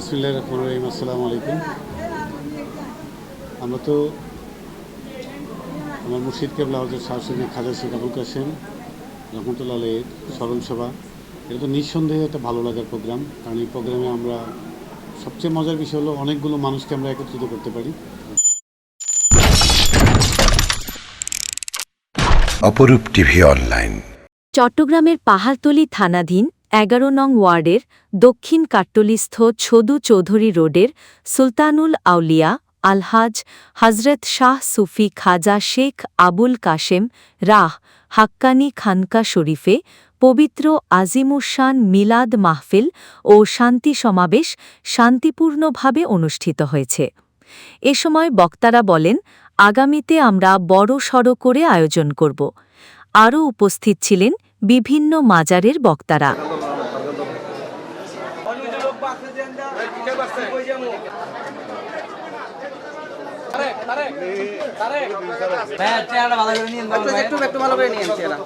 বিসমুল্লাহ রহমান রহিম আসসালামু আলাইকুম। আমরা তো আমার মুর্শিদ কেবলা হজরত শাহসুদ্দিন খাজা শেখ আবুল কাসেম রহমতুল্লাহ আলের স্মরণ সভা। এটা তো নিঃসন্দেহে একটা ভালো লাগার প্রোগ্রাম কারণ এই প্রোগ্রামে আমরা সবচেয়ে মজার বিষয় হলো অনেকগুলো মানুষকে আমরা একত্রিত করতে পারি। অপরূপ টিভি অনলাইন। চট্টগ্রামের পাহাড়তলী থানাধীন এগারো নং ওয়ার্ডের দক্ষিণ কাট্টলিস্থ ছদু চৌধুরী রোডের সুলতানুল আউলিয়া, আলহাজ হজরত শাহ সুফি খাজা শেখ আবুল কাশেম রাহ হাক্কানি খানকা শরীফে পবিত্র আজিমুসান মিলাদ মাহফিল ও শান্তি সমাবেশ শান্তিপূর্ণভাবে অনুষ্ঠিত হয়েছে। এ সময় বক্তারা বলেন, আগামীতে আমরা বড় সড় করে আয়োজন করব। আরও উপস্থিত ছিলেন বিভিন্ন মাজারের বক্তারা হ্যাঁ চেহারা ভালো করে নিয়ে একটু একটু ভালো করে নিয়ে এসছি এরা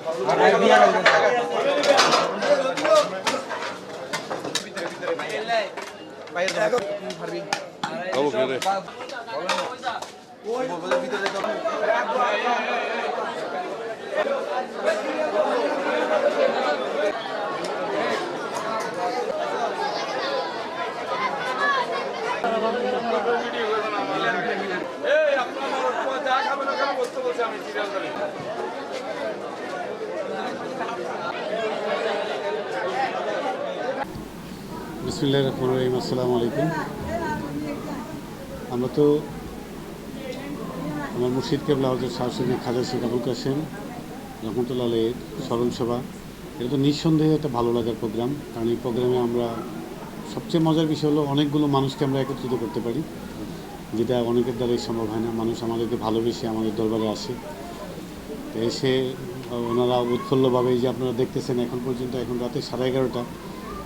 বিসমুল্লাহ রহমান রহিম, আসসালামু আলাইকুম। আমরা তো আমার মুর্শিদ কেবলা হজরত শাহসুদ্দিন খাজা শেখ আবুল কাসেম রহমতুল্লাহ আলের স্মরণ সভা এটা তো নিঃসন্দেহে একটা ভালো লাগার প্রোগ্রাম, কারণ এই প্রোগ্রামে আমরা সবচেয়ে মজার বিষয় হলো অনেকগুলো মানুষকে আমরা একত্রিত করতে পারি। যেটা অনেকের দ্বারাই সম্ভব হয় না। মানুষ আমাদেরকে ভালোবেসে আমাদের দরবারে আসে। এসে ওনারা উৎফুল্লভাবে যে আপনারা দেখতেছেন, এখন পর্যন্ত, এখন রাতে সাড়ে এগারোটা,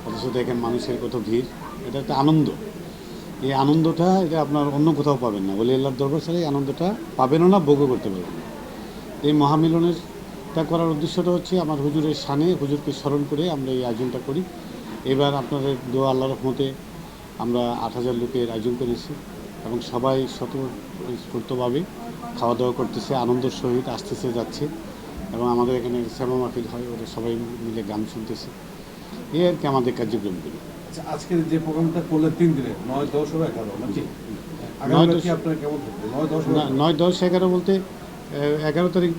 অথচ দেখেন মানুষের কত ভিড়। এটা একটা আনন্দ। এই আনন্দটা, এটা আপনার অন্য কোথাও পাবেন না। বলি, আল্লাহর দরবার ছাড়া এই আনন্দটা পাবেনও না, ভোগও করতে পারবেন না। এই মহামিলনেরটা করার উদ্দেশ্যটা হচ্ছে, আমার হুজুরের সানে হুজুরকে স্মরণ করে আমরা এই আয়োজনটা করি। এবার আপনাদের দোয়া আল্লাহ রহমতে আমরা আট হাজার লোকের আয়োজন করেছি। এবং সবাই স্বতঃস্ফূর্তভাবে খাওয়া দাওয়া করতেছে আনন্দের সহিত আসতেছে যাচ্ছে এবং আমাদের এখানে শ্যামা মাহফিল হয় ওরা সবাই মিলে গান শুনতেছে। এই আর কি আমাদের কার্যক্রমগুলো আচ্ছা আজকের যে প্রোগ্রামটা করলেন তিন দিনে নয় দশ ও এগারো নাকি? নয় দশ- এগারো? বলতে এগারো তারিখ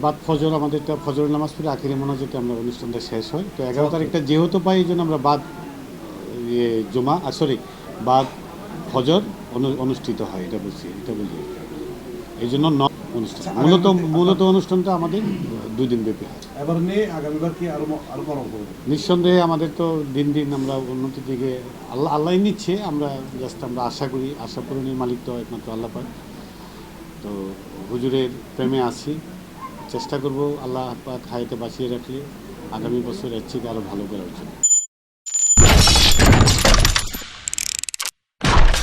বাদ ফজর আমাদেরটা ফজর নামাজ পড়ে আখিরি মোনাজাতে আমরা অনুষ্ঠানটা শেষ হয়। তো এগারো তারিখটা যেহেতু পাই এই জন্য আমরা বাদ ইয়ে জমা সরি বাদ ফজর অনু- অনুষ্ঠিত হয় এটা বলছি এটা বলি এই জন্য অনুষ্ঠান। আচ্ছা, মূলত মূলত অনুষ্ঠানটা আমাদের দুই দিন ব্যাপী হয়। এবার নিয়ে আগামীবার কি আরও আরও বড় করবে নিঃসন্দেহে আমাদের তো দিন দিন আমরা উন্নতির দিকে আল্লাহ আল্লাহ নিচ্ছে আমরা জাস্ট আমরা আশা করি আশা পূরণের মালিক তো একমাত্র আল্লাহ পাক। তো হুজুরের প্রেমে আছি। চেষ্টা করব আল্লাহ পাক হায়াতে বাঁচিয়ে রাখলে আগামী বছর এর থেকে আরও ভালো করার জন্য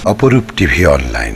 অপরূপ টিভি অনলাইন।